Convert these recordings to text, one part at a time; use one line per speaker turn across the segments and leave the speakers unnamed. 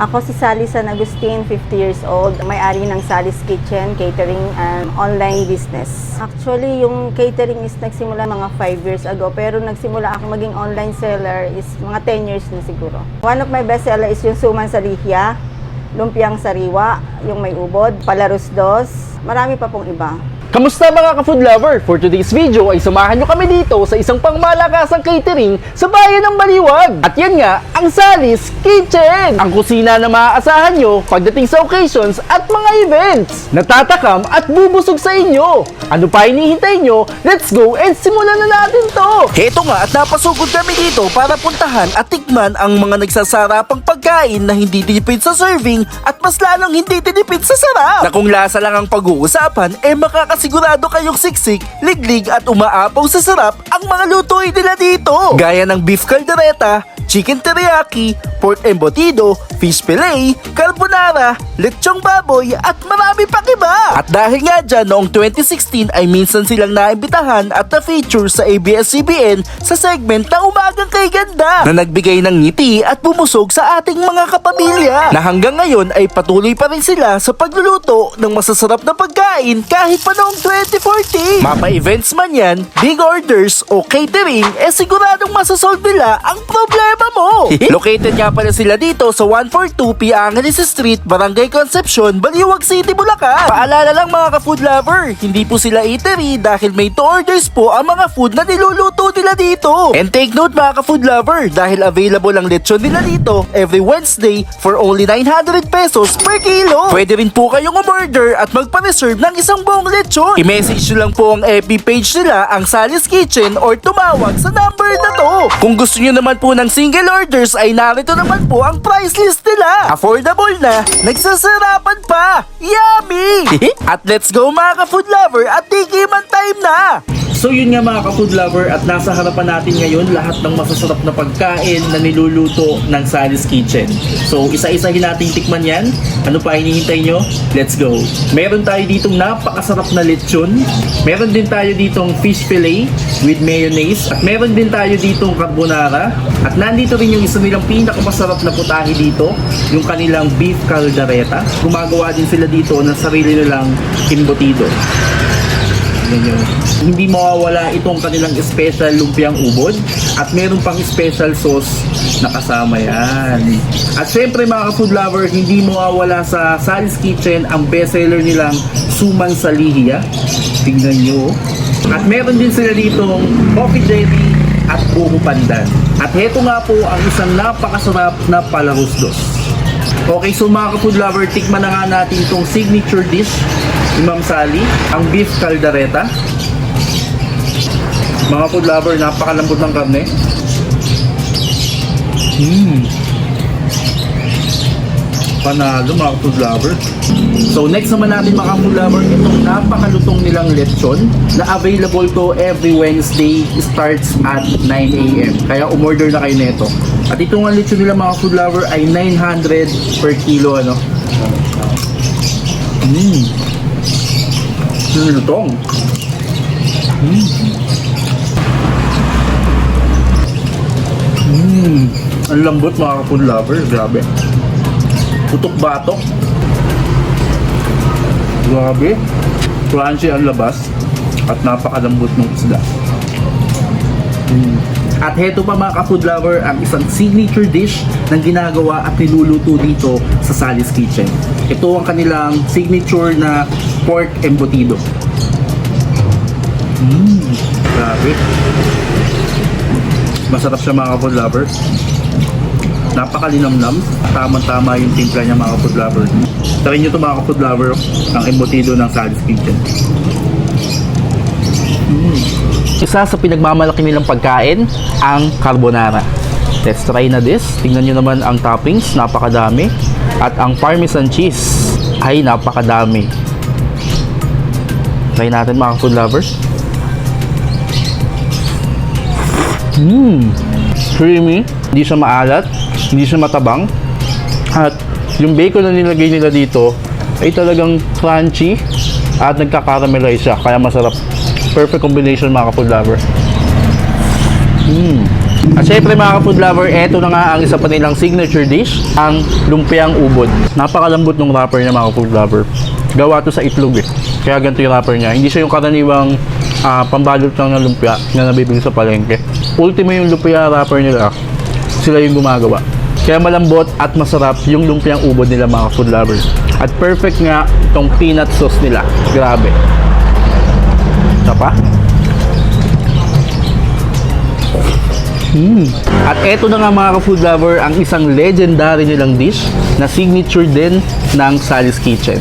Ako si Sally San Agustin, 50 years old, may-ari ng Sally's Kitchen, catering and online business. Actually, yung catering is nagsimula mga 5 years ago, pero nagsimula ako maging online seller is mga 10 years na siguro. One of my best seller is yung Suman sa Lihia, Lumpiang Sariwa, yung may ubod, Palarus Dos, marami pa pong iba.
Kamusta mga ka-food lover? For today's video ay samahan nyo kami dito sa isang pangmalakasang catering sa bayan ng Baliwag. At yan nga, ang Salis Kitchen! Ang kusina na maaasahan nyo pagdating sa occasions at mga events. Natatakam at bubusog sa inyo. Ano pa hinihintay nyo? Let's go and simulan na natin to!
Heto nga at napasugod kami dito para puntahan at tikman ang mga nagsasarapang pagkain na hindi tinipid sa serving at mas lalong hindi tinipid sa sarap. Na kung lasa lang ang pag-uusapan, eh makakasigurado kayong siksik, liglig at umaapaw sa sarap ang mga lutuin nila dito. Gaya ng beef caldereta, chicken teriyaki, pork embutido, fish fillet, carbonara, lechong baboy at marami pang iba. At dahil nga dyan, noong 2016 ay minsan silang naimbitahan at na-feature sa ABS-CBN sa segment na Umagang Kay Ganda na nagbigay ng ngiti at bumusog sa ating mga kapamilya na hanggang ngayon ay patuloy pa rin sila sa pagluluto ng masasarap na pagkain kahit pa noong 2014. Mapa-events man yan, big orders o catering, eh siguradong masasolve nila ang problema mo. Located nga pala sila dito sa 142 P. Angeles Street, Barangay Concepcion, Baliwag City, Bulacan. Paalala lang mga ka-food lover, hindi po sila eatery dahil may to orders po ang mga food na niluluto nila dito. And take note mga ka-food lover, dahil available ang lechon nila dito every Wednesday for only 900 pesos per kilo. Pwede rin po kayong umorder at magpa-reserve ng isang buong lechon. I-message nyo lang po ang FB page nila, ang Sally's Kitchen or tumawag sa number na to. Kung gusto nyo naman po ng single orders ay narito naman po ang price list nila. Affordable na, nagsasarapan pa. Yummy! at let's go mga ka-food lover at tikiman time na!
So yun nga mga ka-food lover at nasa harapan natin ngayon lahat ng masasarap na pagkain na niluluto ng Sally's Kitchen. So isa-isahin nating tikman yan. Ano pa hinihintay nyo? Let's go! Meron tayo ditong napakasarap na lechon. Meron din tayo ditong fish fillet with mayonnaise. At meron din tayo ditong carbonara. At nandito rin yung isa nilang pinakamasarap na putahe dito, yung kanilang beef caldereta. Gumagawa din sila dito ng sarili nilang embutido. Tingnan nyo. Hindi mawawala itong kanilang special lumpiang ubod at meron pang special sauce na kasama yan. At syempre mga ka-food lover, hindi mawawala sa Sal's Kitchen ang bestseller nilang Suman sa Lihiya. Tingnan nyo. At meron din sila ditong coffee jelly at buko pandan. At heto nga po ang isang napakasarap na palarusdos. Okay, so mga ka-food lover, tikman na nga natin itong signature dish ni Ma'am Sally, ang beef caldereta. Mga food lover, napakalambot ng karne. Mmm. Panalo mga food lover. So next naman natin mga food lover, itong napakalutong nilang lechon na available to every Wednesday starts at 9 a.m. Kaya umorder na kayo nito. At itong lechon nila mga food lover ay 900 per kilo ano. Mmm. Lutong. Mmm. Mmm. Ang lambot mga food lover, grabe. Putok batok. Grabe. Crunchy ang labas at napakalambot ng isda. Mm. At heto pa mga ka-food lover ang isang signature dish ng ginagawa at niluluto dito sa Sally's Kitchen. Ito ang kanilang signature na pork embutido. Mmm, grabe. Masarap siya mga ka-food lover. Napakalinamnam. Tamang-tama yung timpla niya mga ka-food lover. Try nyo ito mga ka-food lover, ang embutido ng Sally's Kitchen. Isa sa pinagmamalaki nilang pagkain, ang carbonara. Let's try na this. Tingnan nyo naman ang toppings, napakadami. At ang parmesan cheese ay napakadami. Try natin mga food lovers. Mmm! Creamy, hindi siya maalat, hindi siya matabang. At yung bacon na nilagay nila dito ay talagang crunchy at nagka-caramelize siya, kaya masarap. Perfect combination mga ka-food lover. Mmm. At syempre mga ka-food lover, eto na nga ang isa pa nilang signature dish, ang lumpiang ubod. Napakalambot ng wrapper niya mga ka-food lover. Gawa to sa itlog eh. Kaya ganito yung wrapper niya. Hindi siya yung karaniwang ah, pambalot lang ng lumpia na nabibili sa palengke. Ultimo yung lumpia wrapper nila, sila yung gumagawa. Kaya malambot at masarap yung lumpiang ubod nila mga food lovers. At perfect nga itong peanut sauce nila. Grabe. Isa pa? Mm. At eto na nga mga ka-food lover, ang isang legendary nilang dish na signature din ng Sally's Kitchen.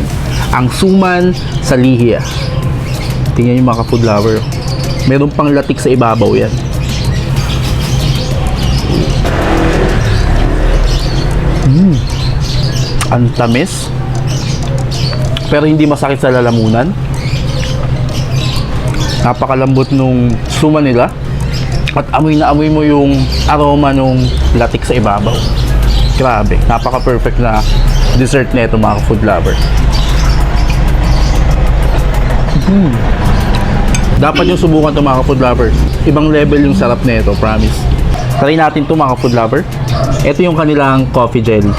Ang suman sa lihiya. Tingnan yung mga ka-food lover. Meron pang latik sa ibabaw yan. Mm. Ang tamis. Pero hindi masakit sa lalamunan. Napakalambot nung suman nila. At amoy na amoy mo yung aroma nung latik sa ibabaw. Grabe, napaka-perfect na dessert nito mga food lover. Mm. Dapat yung subukan to mga food lover. Ibang level yung sarap nito, promise. Try natin to mga food lover. Ito yung kanilang coffee jelly.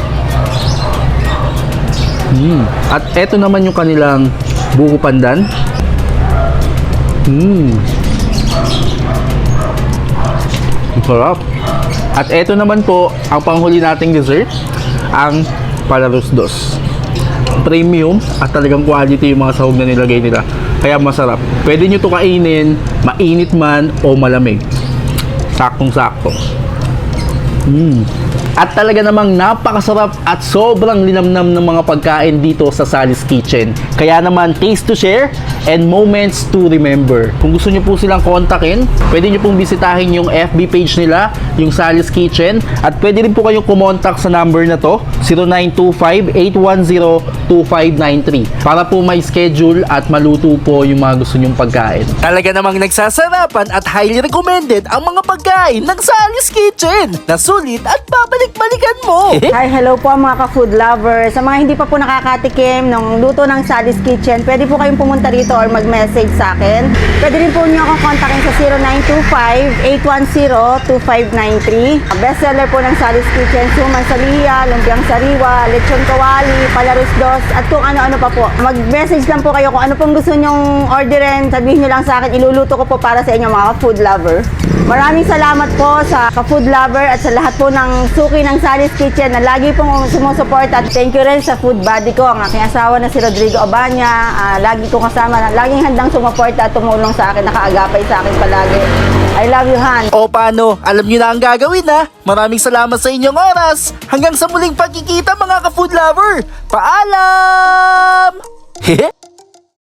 Mm. At ito naman yung kanilang buko pandan. Mm. Sarap. At ito naman po, ang panghuli nating dessert, ang Palarus Dos. Premium at talagang quality yung mga sahog na nilagay nila. Kaya masarap. Pwede nyo to kainin, mainit man o malamig. Saktong-sakto. Mm. At talaga namang napakasarap at sobrang linamnam ng mga pagkain dito sa Sally's Kitchen. Kaya naman, taste to share and moments to remember. Kung gusto nyo po silang kontakin, pwede nyo pong bisitahin yung FB page nila, yung Sally's Kitchen. At pwede rin po kayong kumontak sa number na to, 0925-810-2593 para po may schedule at maluto po yung mga gusto nyong pagkain.
Talaga namang nagsasarapan at highly recommended ang mga pagkain ng Sally's Kitchen na sulit at babalik-balikan mo.
Hi, hello po mga ka-food lovers. Sa mga hindi pa po nakakatikim ng luto ng Sally's Kitchen, pwede po kayong pumunta rito or mag-message sa akin. Pwede rin po niyo akong kontakin sa 0925-810-2593. Bestseller po ng Sally's Kitchen, suman sa liya, lumpiang sariwa, lechon kawali, palarus dos, at kung ano-ano pa po. Mag-message lang po kayo kung ano pong gusto nyong orderin. Sabihin nyo lang sa akin, iluluto ko po para sa inyo mga ka-food lover. Maraming salamat po sa ka-food lover at sa lahat po ng suki ng Sally's Kitchen na lagi pong sumusuporta. Thank you rin sa food buddy ko, ang aking asawa na si Rodrigo Abanya. Ah, lagi ko kasama, na, laging handang sumuporta at tumulong sa akin, nakaagapay sa akin palagi. I love you, Han.
O paano? Alam nyo na ang gagawin ha? Maraming salamat sa inyong oras. Hanggang sa muling pagkikita mga ka-food lover. Paalam! Hehe.